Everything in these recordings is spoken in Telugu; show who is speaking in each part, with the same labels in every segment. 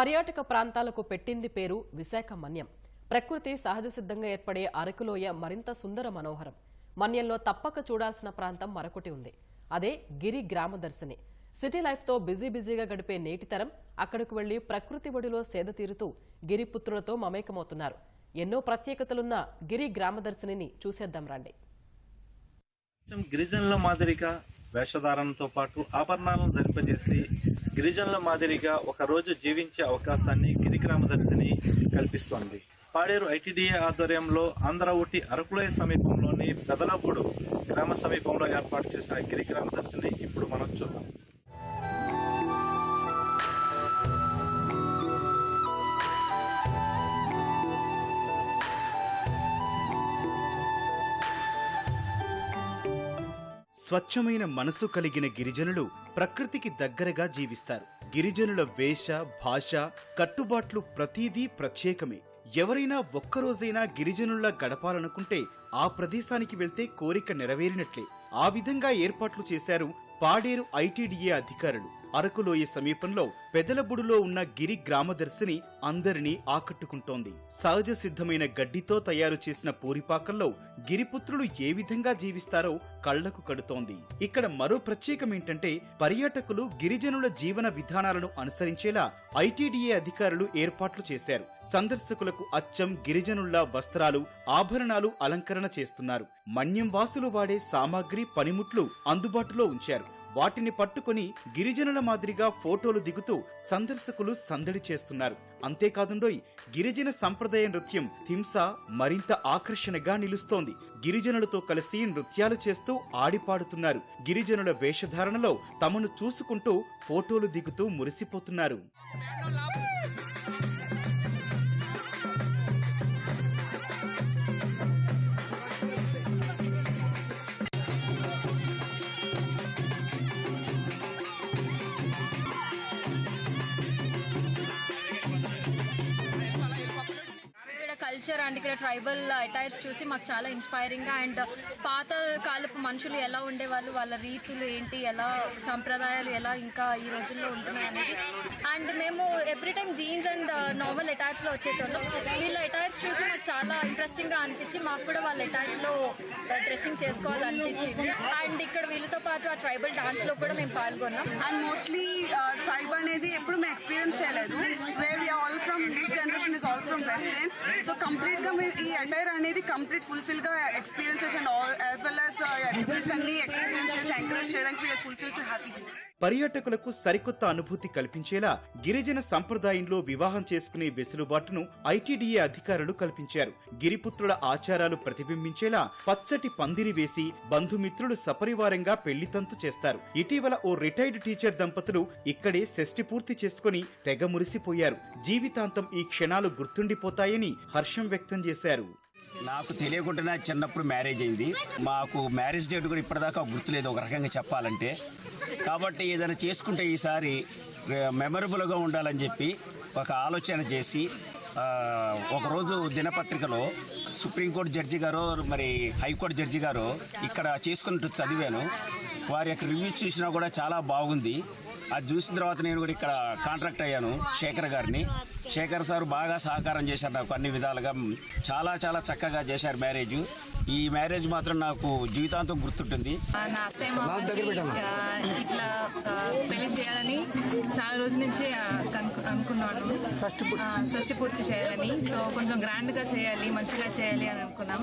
Speaker 1: పర్యాటక ప్రాంతాలకు పెట్టింది పేరు విశాఖ మన్యం ప్రకృతి సహజ సిద్ధంగా ఏర్పడే అరకులోయ మరింత సుందర మనోహరం. మన్యంలో తప్పక చూడాల్సిన ప్రాంతం మరొకటి ఉంది. అదే గిరి గ్రామదర్శిని సిటీ లైఫ్తో బిజీ బిజీగా గడిపే నేటి తరం అక్కడకు వెళ్ళి ప్రకృతి ఒడిలో సేద తీరుతూ గిరిపుత్రులతో మమేకమవుతున్నారు. ఎన్నో ప్రత్యేకతలున్న గిరి గ్రామదర్శిని చూసేద్దాం రండి.
Speaker 2: గిరిజనుల మాదిరిగా వేషధారణతో పాటు ఆభరణాలను ధరింపజేసి గిరిజనుల మాదిరిగా ఒక రోజు జీవించే అవకాశాన్ని గిరిగ్రామదర్శిని కల్పిస్తోంది. పాడేరు ఐటీడీఏ ఆధ్వర్యంలో ఆంధ్ర ఊటి అరకులయ సమీపంలోని పెదలపూడు గ్రామ సమీపంలో ఏర్పాటు చేసిన గిరిగ్రామదర్శిని ఇప్పుడు మనం చూద్దాం.
Speaker 3: స్వచ్ఛమైన మనసు కలిగిన గిరిజనులు ప్రకృతికి దగ్గరగా జీవిస్తారు. గిరిజనుల వేష భాష కట్టుబాట్లు ప్రతీదీ ప్రత్యేకమే. ఎవరైనా ఒక్కరోజైనా గిరిజనుల్లా గడపాలనుకుంటే ఆ ప్రదేశానికి వెళ్తే కోరిక నెరవేరినట్లే. ఆ విధంగా ఏర్పాట్లు చేశారు పాడేరు ఐటీడీఏ అధికారులు. అరకులోయ సమీపంలో పెదలబుడులో ఉన్న గిరి గ్రామదర్శిని అందరినీ ఆకట్టుకుంటోంది. సహజ సిద్ధమైన గడ్డితో తయారు చేసిన పూరిపాకల్లో గిరిపుత్రులు ఏ విధంగా జీవిస్తారో కళ్ళకు కడుతోంది. ఇక్కడ మరో ప్రత్యేకమేంటంటే పర్యాటకులు గిరిజనుల జీవన విధానాలను అనుసరించేలా ఐటీడీఏ అధికారులు ఏర్పాట్లు చేశారు. సందర్శకులకు అచ్చం గిరిజనుల్లా వస్త్రాలు ఆభరణాలు అలంకరణ చేస్తున్నారు. మన్యం వాసులు వాడే సామాగ్రి పనిముట్లు అందుబాటులో ఉంచారు. వాటిని పట్టుకొని గిరిజనుల మాదిరిగా ఫోటోలు దిగుతూ సందర్శకులు సందడి చేస్తున్నారు. అంతేకాదుండోయ్ గిరిజన సంప్రదాయ నృత్యం థింసా మరింత ఆకర్షణగా నిలుస్తోంది. గిరిజనులతో కలిసి నృత్యాలు చేస్తూ ఆడిపాడుతున్నారు. గిరిజనుల వేషధారణలో తమను చూసుకుంటూ ఫోటోలు దిగుతూ మురిసిపోతున్నారు.
Speaker 4: కల్చర్ అండ్ ఇక్కడ ట్రైబల్ అటైర్స్ చూసి మాకు చాలా ఇన్స్పైరింగ్గా అండ్ పాత కాలపు మనుషులు ఎలా ఉండేవాళ్ళు వాళ్ళ రీతులు ఏంటి ఎలా సంప్రదాయాలు ఎలా ఇంకా ఈ రోజుల్లో ఉంటున్నాయి అనేది. అండ్ మేము every time jeans and normal అటైర్స్లో వచ్చేటోళ్ళం. వీళ్ళ అటైర్స్ చూసి మాకు చాలా ఇంట్రెస్టింగ్గా అనిపించి మాకు కూడా వాళ్ళ అటైర్స్లో uh, డ్రెస్సింగ్ చేసుకోవాలనిపించింది. అండ్ ఇక్కడ వీళ్ళతో పాటు ఆ ట్రైబల్ డాన్స్లో కూడా మేము పాల్గొన్నాం.
Speaker 5: అండ్ మోస్ట్లీ ట్రైబ్ అనేది ఎప్పుడు మేము ఎక్స్పీరియన్స్ చేయలేదు. Where all from this generation is all from western so కంప్లీట్గా మేము ఈ ఎంటైర్ అనేది complete ఫుల్ఫిల్గా experiences and all as well as అన్ని ఎక్స్పీరియన్స్ చేసి ఎంకరేజ్ చేయడానికి ఫుల్ఫిల్ టు హ్యాపీ
Speaker 3: పర్యాటకులకు సరికొత్త అనుభూతి కల్పించేలా గిరిజన సంప్రదాయంలో వివాహం చేసుకునే వెసులుబాటును ఐటీడీఏ అధికారులు కల్పించారు. గిరిపుత్రుల ఆచారాలు ప్రతిబింబించేలా పచ్చటి పందిరి వేసి బంధుమిత్రులు సపరివారంగా పెళ్ళితంతు చేస్తారు. ఇటీవల ఓ రిటైర్డ్ టీచర్ దంపతులు ఇక్కడే షష్టి పూర్తి చేసుకుని తెగ మురిసిపోయారు. జీవితాంతం ఈ క్షణాలు గుర్తుండిపోతాయని హర్షం వ్యక్తం చేశారు.
Speaker 6: నాకు తెలియకుండానే చిన్నప్పుడు మ్యారేజ్ అయింది. మాకు మ్యారేజ్ డేట్ కూడా ఇప్పటిదాకా గుర్తులేదు ఒక రకంగా చెప్పాలంటే. కాబట్టి ఏదైనా చేసుకుంటే ఈసారి మెమరబుల్గా ఉండాలని చెప్పి ఒక ఆలోచన చేసి ఒకరోజు దినపత్రికలో సుప్రీంకోర్టు జడ్జి గారు మరి హైకోర్టు జడ్జి గారు ఇక్కడ చేసుకున్నట్టు చదివాను. వారి యొక్క రివ్యూ చూసినా కూడా చాలా బాగుంది. అది చూసిన తర్వాత నేను కూడా ఇక్కడ కాంట్రాక్ట్ అయ్యాను శేఖర్ గారిని. శేఖర్ సార్ బాగా సహకారం చేశారు నాకు అన్ని విధాలుగా. చాలా చాలా చక్కగా చేశారు మ్యారేజ్. ఈ మ్యారేజ్ మాత్రం నాకు జీవితాంతం గుర్తుంటుంది.
Speaker 7: ఇట్లా పెళ్ళి చేయాలని చాలా రోజుల నుంచి అనుకున్నాను. షష్టి పూర్తి చేయాలని. సో కొంచెం గ్రాండ్గా చేయాలి మంచిగా చేయాలి అని అనుకున్నాం.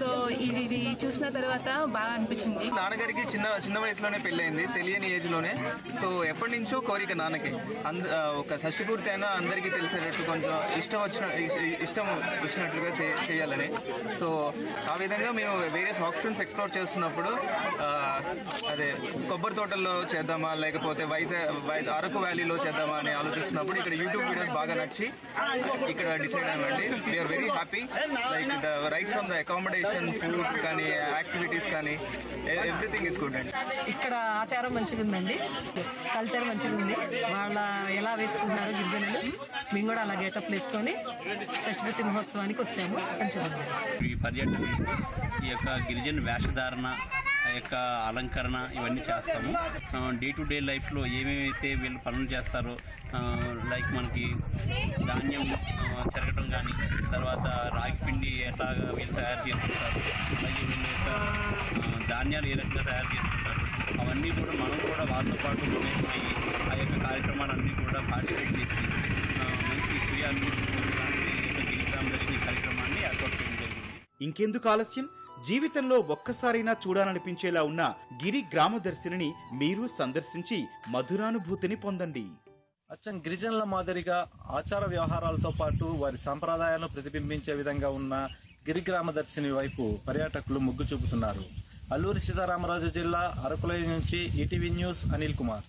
Speaker 7: సో ఇది ఇది చూసిన తర్వాత బాగా అనిపించింది.
Speaker 8: నాన్నగారికి చిన్న చిన్న వయసులోనే పెళ్ళైంది తెలియని ఏజ్లోనే సో ఎప్పటి నుంచో కోరిక నాన్నకి. అంద ఒక షష్టి పూర్తి అయినా అందరికీ తెలిసేటట్టు కొంచెం ఇష్టం వచ్చిన ఇష్టం వచ్చినట్లుగా చే- చేయాలని. సో ఆ విధంగా మేము వేరియస్ ఆప్షన్స్ ఎక్స్ప్లోర్ చేస్తున్నప్పుడు అదే కొబ్బరి తోటల్లో చేద్దామా లేకపోతే వైజాగ్ వై- అరకు వ్యాలీలో చేద్దామా అని ఆలోచిస్తున్నప్పుడు ఇక్కడ యూట్యూబ్ వీడియోస్ బాగా నచ్చి ఇక్కడ డిసైడ్ అయ్యండి we are very happy like the right from the accommodation food కానీ యాక్టివిటీస్ కానీ ఎవ్రీథింగ్ ఇస్ గుడ్ అండి
Speaker 9: ఇక్కడ ఆచారం మంచిగా ఉందండి కల్చర్ మంచిగా ఉంది. వాళ్ళ ఎలా వేసుకుంటున్నారు గిరిజనులు మేము కూడా అలా గేటప్ వేసుకొని షష్ఠపతి మహోత్సవానికి వచ్చాము. మంచిగా
Speaker 10: ఈ పర్యటన ఈ యొక్క గిరిజన వేషధారణ యొక్క అలంకరణ ఇవన్నీ చేస్తాము. డే టు డే లైఫ్లో ఏమేమైతే వీళ్ళు పనులు చేస్తారో లైక్ మనకి ధాన్యం చెరగటం కానీ తర్వాత రాగి పిండి ఎట్లాగా వీళ్ళు తయారు చేసుకుంటారు అలాగే వీళ్ళ యొక్క ధాన్యాలు ఏ రకంగా తయారు చేసుకుంటారు అవన్నీ కూడా మనం కూడా వాళ్ళతో పాటు మమేకమై ఆ యొక్క కార్యక్రమాలన్నీ కూడా పార్టిసిపేట్ చేసి మంచి స్వీయ అనుభూతి కార్యక్రమాన్ని ఏర్పాటు చేయడం జరిగింది.
Speaker 3: ఇంకెందుకు ఆలస్యం? జీవితంలో ఒక్కసారైనా చూడాలనిపించేలా ఉన్న గిరి గ్రామ దర్శినిని మీరు సందర్శించి మధురానుభూతిని పొందండి.
Speaker 2: అచ్చం గిరిజనుల మాదిరిగా ఆచార వ్యవహారాలతో పాటు వారి సాంప్రదాయాలను ప్రతిబింబించే విధంగా ఉన్న గిరిగ్రామ దర్శిని వైపు పర్యాటకులు మొగ్గు చూపుతున్నారు. అల్లూరి సీతారామరాజు జిల్లా అరకులై నుంచి ఈటీవీ న్యూస్ అనిల్ కుమార్.